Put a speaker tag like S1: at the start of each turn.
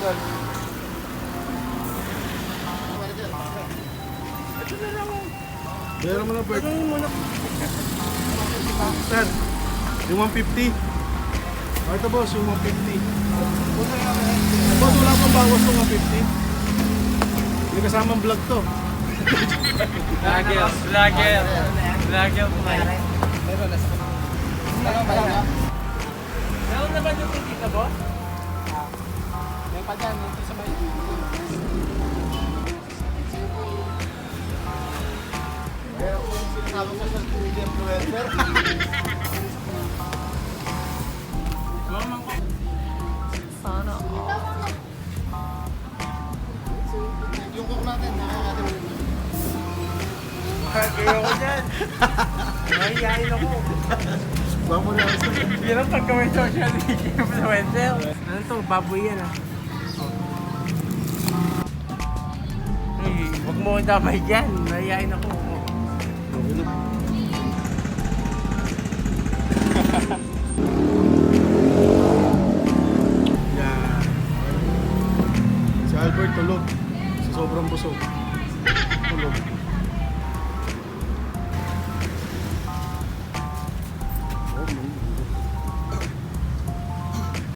S1: idol.
S2: Meron mo na bird. Sir, yung 150. Oh, ito boss, yung 150. Boss, wala pang bawas ng 150. May kasamang vlog to.
S3: Vlogger, vlogger. Vlogger po kayo.
S1: Ano ba yan?
S3: Meron na ba yung ticket na boss?
S1: Pa dyan, ito sa may... Pero kung sinasabi ko sa Twitter influencer,
S4: Sana
S1: yung cook natin, nakakatawa.
S3: Kaya ko dyan. Mahihayin ako.
S2: Baka mo na ako sa
S3: Yan ang pagka may social media influencer. Ano to? Baboy yan ah. Mo akong damay dyan. Mahihayin ako.
S2: Yan. Si Albert tulog. Sa sobrang busog. Tulog.